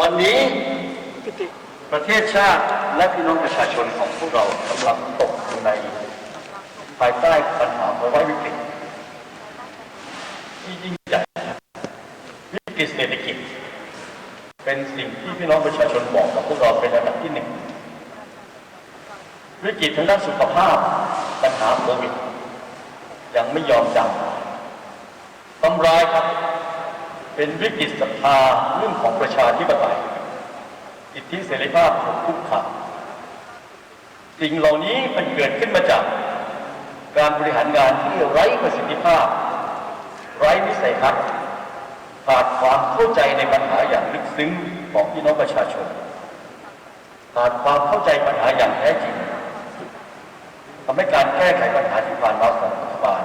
วันนี้ประเทศชาติและพี่น้องประชาชนของพวกเรากำลังตกอยู่ในภายใต้ปัญหาภาวะวิกฤตที่ยิ่งใหญ่วิกฤตเศรษฐกิจ เป็นสิ่งที่พี่น้องประชาชนบอกกับพวกเราเป็นอันดับที่หนึ่งวิกฤตทางด้านสุขภาพปัญหาโควิดยังไม่ยอมจำทำร้ายครับ เป็นวิกฤตศรัทธาเรื่องของประชาธิปไตยสิทธิเสรีภาพถูกคุกคามสิ่งเหล่านี้มันเกิดขึ้นมาจาก การบริหารงานที่ไร้ประสิทธิภาพ ไร้วิสัยทัศน์ขาดความเข้าใจในปัญหาอย่างลึกซึ้งของพี่น้องประชาชนขาดความเข้าใจปัญหาอย่างแท้จริงทำให้การแก้ไขปัญหาที่ผ่านมาของรัฐบาล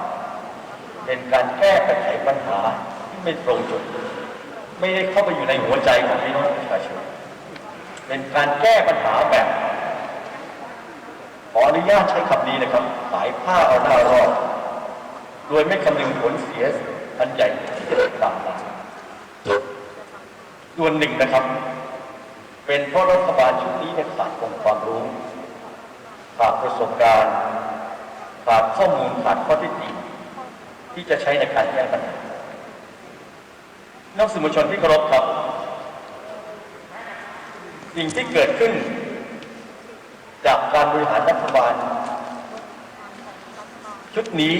เป็นการแก้ไขปัญหา ไม่ตรงจุด ไม่ได้เข้าไปอยู่ในหัวใจของพี่น้องประชาชนเป็นการแก้ปัญหาแบบ ขออนุญาตใช้คำนี้นะครับสายผ้าเอาหน้ารอดโดยไม่คำนึงผลเสียอันใหญ่ที่จะตามมาส่วนหนึ่งนะครับ เป็นเพราะรัฐบาลชุดนี้เนี่ยขาดองค์ความรู้ขาดประสบการณ์ขาดข้อมูลขาดข้อที่จริงที่จะใช้ในการแก้ปัญหา นักสื่อมวลชนที่เคารพครับ สิ่งที่เกิดขึ้น จากการบริหารรัฐบาล ชุดนี้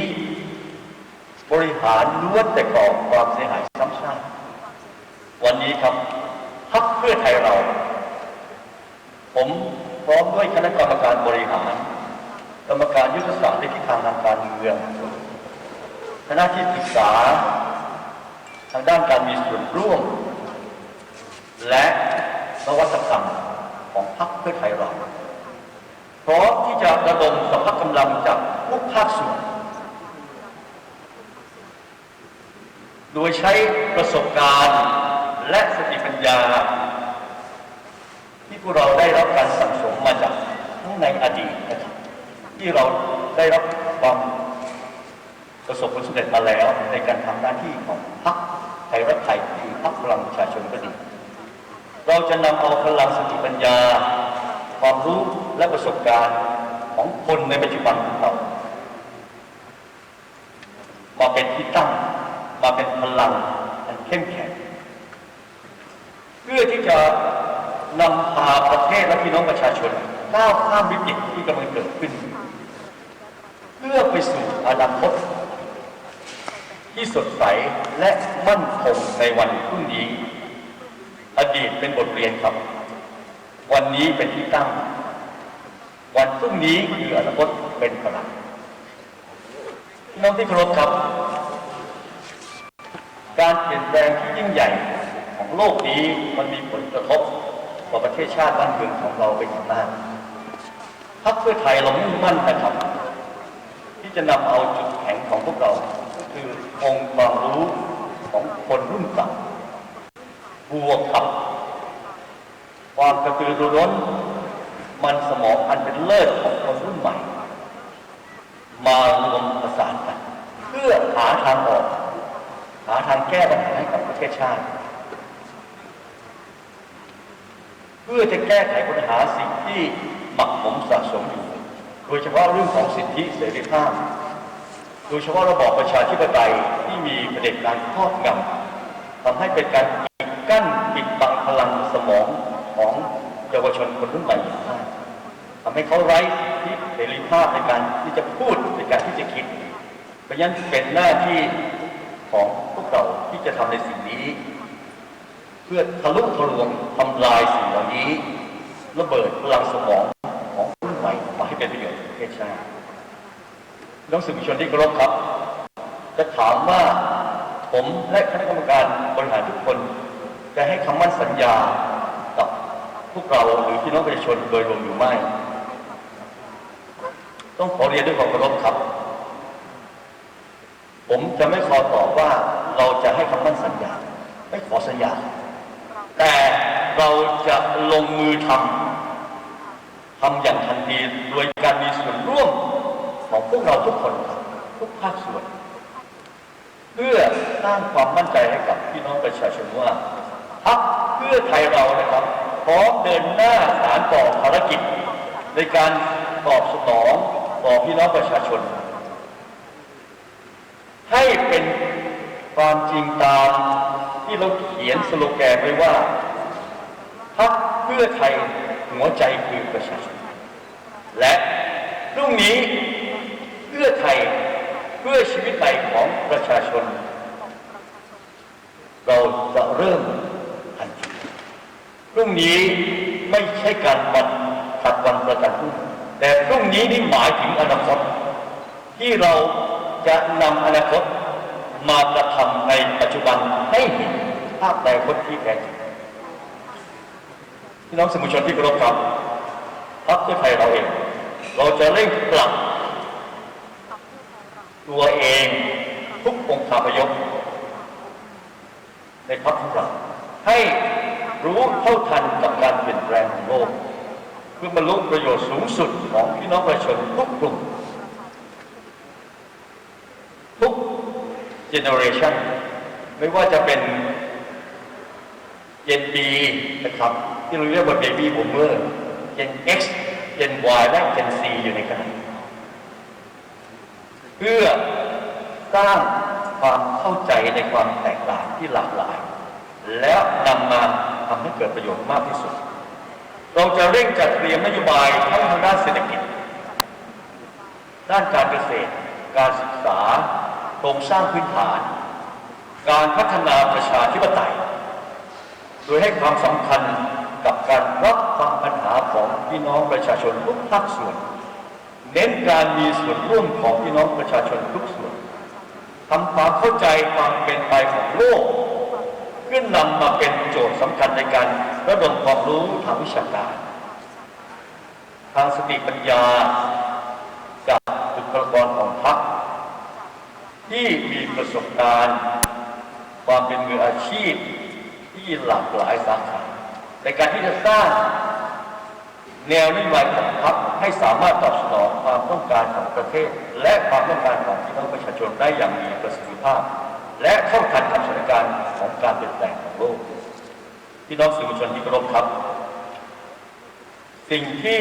บริหารล้วนแต่ก่อความเสียหายซ้ำซากวันนี้ครับพักเพื่อไทยเรา ผมพร้อมด้วยคณะกรรมการบริหาร กรรมการยุทธศาสตร์และทิศทางทางการเมืองคณะที่ปรึกษา ทางด้านการมีส่วนร่วม และนวัตกรรมของพรรคเพื่อไทยเราพร้อมที่จะระดมสภาพกำลังจากทุกภาคส่วน โดยใช้ประสบการณ์และสติปัญญา ที่พวกเราได้รับการสั่งสมมาจากทั้งในอดีตนะครับที่เราได้รับความประสบผลสำเร็จมาแล้วในการทำหน้าที่ของพรรค ยรักไทยที่พรรคพลังประชาชนก็ดี เราจะนำเอาพลังสติปัญญา ความรู้และประสบการณ์ของคนในปัจจุบันของเรามาเป็นที่ตั้งมาเป็นพลังอันเข้มแข็งเพื่อที่จะนำพาประเทศและพี่น้องประชาชนก้าวข้ามวิกฤตที่กำลังเกิดขึ้น เพื่อไปสู่อนาคต ที่สดใสและมั่นคงในวันพรุ่งนี้ อดีตเป็นบทเรียนครับ วันนี้เป็นที่ตั้ง วันพรุ่งนี้คืออนาคตเป็นพลังน้องที่เคารพครับ การเปลี่ยนแปลงที่ยิ่งใหญ่ของโลกนี้มันมีผลกระทบต่อประเทศชาติบ้านเมืองของเราเป็นอย่างมากพรรคเพื่อไทยเรามุ่งมั่นนะครับ ที่จะนำเอาจุดแข็งของพวกเรา คือองค์ความรู้ของคนรุ่นเก่าบวกกับความกระตือรือร้น มันสมองอันเป็นเลิศของคนรุ่นใหม่ มารวมประสานกัน เพื่อหาทางออก หาทางแก้ปัญหาให้กับประเทศชาติ เพื่อจะแก้ไขปัญหาสิ่งที่หมักหมมสะสมอยู่ โดยเฉพาะเรื่องของสิทธิเสรีภาพ โดยเฉพาะระบอบประชาธิปไตยที่มีเผด็จการครอบงำทำให้เป็นการปิดกั้นปิดบังพลังสมองของเยาวชนคนรุ่นใหม่ทำให้เขาไร้สิทธิเสรีภาพในการที่จะพูดในการที่จะคิด เพราะฉะนั้นเป็นหน้าที่ของพวกเราที่จะทำในสิ่งนี้ เพื่อทะลุทะลวงทำลายสิ่งเหล่านี้ ระเบิดพลังสมองของรุ่นใหม่มาให้เป็นประโยชน์ประเทศชาติ น้องสื่อมวลชนที่เคารพครับ จะถามว่าผมและคณะกรรมการบริหารทุกคนจะให้คำมั่นสัญญากับพวกเราหรือพี่น้องประชาชนโดยรวมอยู่ไม่ ต้องขอเรียนด้วยความเคารพครับ ผมจะไม่ขอตอบว่าเราจะให้คำมั่นสัญญา ไม่ขอสัญญา แต่เราจะลงมือทำทำอย่างทันทีโดยการมีส่วนร่วม พวกเราทุกคนทุกภาคส่วน เพื่อสร้างความมั่นใจให้กับพี่น้องประชาชนว่าพักเพื่อไทยเรานะครับพร้อมเดินหน้าสารต่อภารกิจ ในการตอบสนองต่อพี่น้องประชาชน ให้เป็นความจริงตามที่เราเขียนสโลแกนไว้ว่าพักเพื่อไทยหัวใจคือประชาชน และพรุ่งนี้ เพื่อไทยเพื่อชีวิตใหม่ของประชาชน เราจะเริ่มทันทีพรุ่งนี้ไม่ใช่การวันถัดวันประกันพรุ่งแต่พรุ่งนี้นี่หมายถึงอนาคตที่เราจะนำอนาคตมากระทำในปัจจุบันให้เห็นภาพในอนาคตที่แท้จริงพี่น้องสมุชนที่เคารพครับพรรคเพื่อไทยเราเอง เราจะเร่งปรับ ตัวเองทุกองค์คาพยพในพรรคของเราให้รู้เท่าทันกับการเปลี่ยนแปลงของโลก เพื่อบรรลุประโยชน์สูงสุดของพี่น้องประชาชนทุกกลุ่มทุกเจเนอเรชันไม่ว่าจะเป็นเจน B นะครับ ที่เราเรียกว่า Baby Boomer เจน X เจน Y และเจน C อยู่ในขณะนี้ เพื่อสร้างความเข้าใจในความแตกต่างที่หลากหลาย แล้วนำมาทำให้เกิดประโยชน์มากที่สุด เราจะเร่งจัดเตรียมนโยบายทั้งทางด้านเศรษฐกิจ ด้านการเกษตร การศึกษาโครงสร้างพื้นฐาน การพัฒนาประชาธิปไตย โดยให้ความสำคัญกับการรับฟังปัญหาของพี่น้องประชาชนทุกภาคส่วน เน้นการมีส่วนร่วมของพี่น้องประชาชนทุกส่วนทำความเข้าใจความเป็นไปของโลกขึ้นนำมาเป็นโจทย์สำคัญในการระดมความรู้ทางวิชาการ ทางสติปัญญาจากบุคลากรของพรรคที่มีประสบการณ์ ความเป็นมืออาชีพที่หลากหลายสาขาในการที่จะสร้าง แนวนโยบายของพรรคให้สามารถตอบสนองความต้องการของประเทศ และความต้องการของพี่น้องประชาชนได้อย่างมีประสิทธิภาพ และเท่าทันกับสถานการณ์ของการเปลี่ยนแปลงของโลกพี่น้องสื่อมวลชนที่เคารพครับ สิ่งที่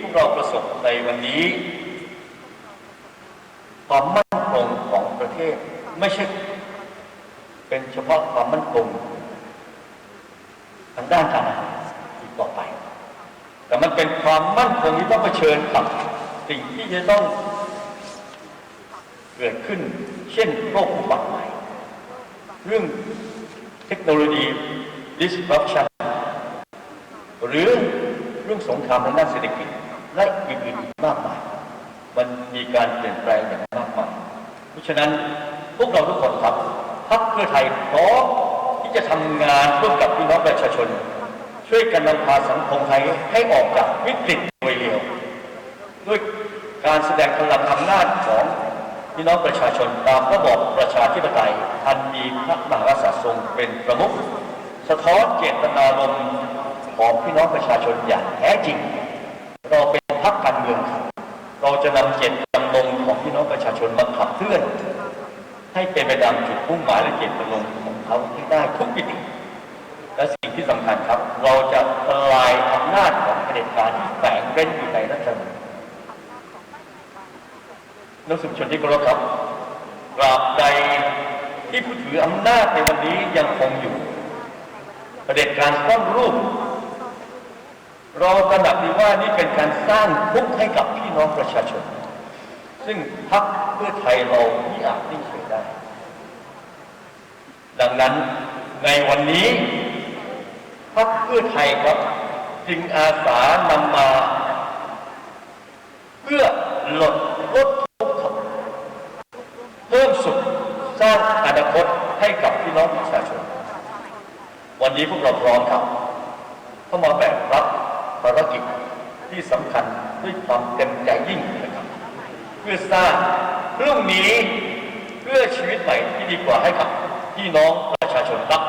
พวกเราประสบในวันนี้ ความมั่นคงของประเทศไม่ใช่ เป็นเฉพาะความมั่นคงทางด้านการอาหาร มันเป็นความมั่นคงที่ต้องเผชิญกับสิ่งที่จะต้องเกิดขึ้น เช่นโรคอุบัติใหม่เรื่องเทคโนโลยี disruption หรือเรื่องสงครามทางด้านเศรษฐกิจและอื่นๆมากมาย มันมีการเปลี่ยนแปลงอย่างมากมาย เพราะฉะนั้นพวกเราทุกคนครับพรรคเพื่อไทยพร้อมที่จะทำงานร่วมกับพี่น้องประชาชน ช่วยกันนำพาสังคมไทยให้ออกจากวิกฤตโดยเร็วด้วยการแสดงพลังอำนาจของพี่น้องประชาชนตามระบอบประชาธิปไตยอันมีพระมหากษัตริย์ทรงเป็นประมุขสะท้อนเจตนารมณ์ของพี่น้องประชาชนอย่างแท้จริง เราเป็นพรรคการเมืองครับเราจะนำเจตจำนงของพี่น้องประชาชนมาขับเคลื่อน ให้เป็นไปตามจุดมุ่งหมายและเจตจำนงของเขาให้ได้ทุกมิติ ที่สำคัญครับ เราจะทลายอำนาจของเผด็จการที่แฝงเร้นอยู่ในรัฐธรรมนูญนักสืบชนที่เคารพครับตราบใดที่ผู้ถืออำนาจในวันนี้ยังคงอยู่เผด็จการซ่อนรูป เราตระหนักดีว่านี่เป็นการสร้างทุกข์ให้กับพี่น้องประชาชน ซึ่งพรรคเพื่อไทยเราไม่อาจนิ่งเฉยได้ ดังนั้นในวันนี้ รรคเพื่อไทยครับ จึงอาสานำมา เพื่อลดลดทุกข์เพิ่มสุขสร้างอนาคตให้กับพี่น้องประชาชน วันนี้พวกเราพร้อมครับเข้ามาแบกรับภารกิจที่สำคัญด้วยความเต็มใจยิ่งนะครับ เพื่อสร้างพรุ่งนี้เพื่อชีวิตใหม่ที่ดีกว่าให้กับพี่น้องประชาชนครับ